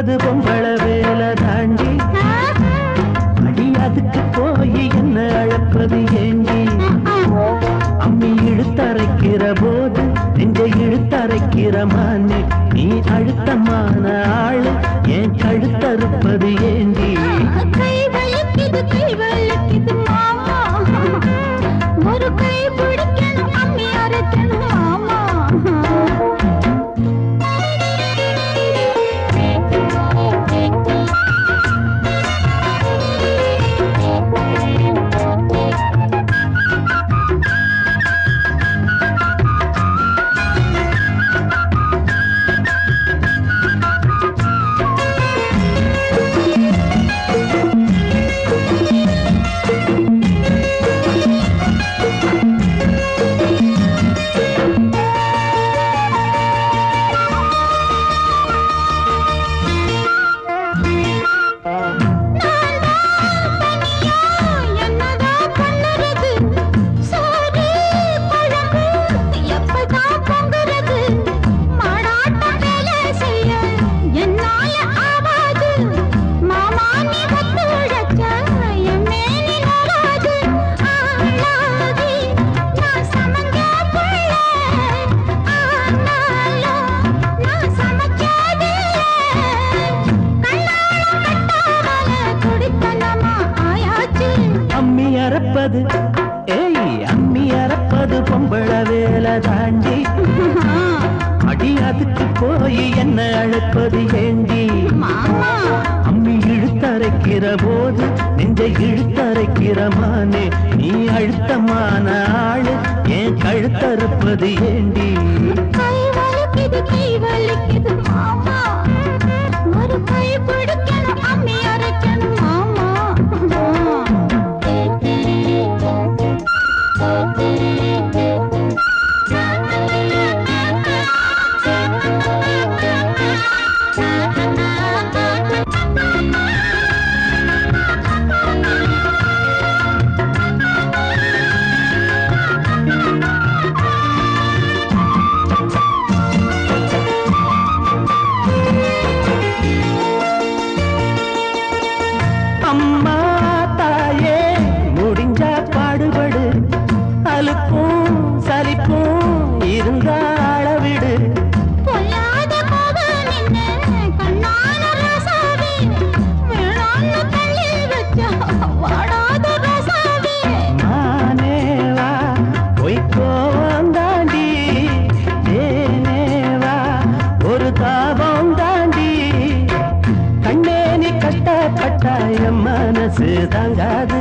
கழுத்தறுப்பது ஏங்க பொம்பள வேலை தாண்டி. அடி அதுக்கு போய் என்ன அழப்பது ஏங்கி அம்மி இழுத்தரைக்கிற போது நெஞ்சை இழுத்தரைக்கிற மானே. நீ அழுத்தமான ஆளு ஏன் கழுத்தறுப்பது ஏங்கி கை வலிக்குது கை வலிக்குது மாமா. வேலை தாண்டி அடி அதுக்கு போய் என்ன அழைப்பது ஏண்டி? அம்மி இழுத்தரைக்கிற போது நெஞ்ச இழுத்தரைக்கிற மானே நீ அழுத்தமான ஆளு ஏன் கழுத்தறுப்பது ஏண்டி? ஒரு கை பிடிக்கல அம்மியா. மனசு தாங்காது.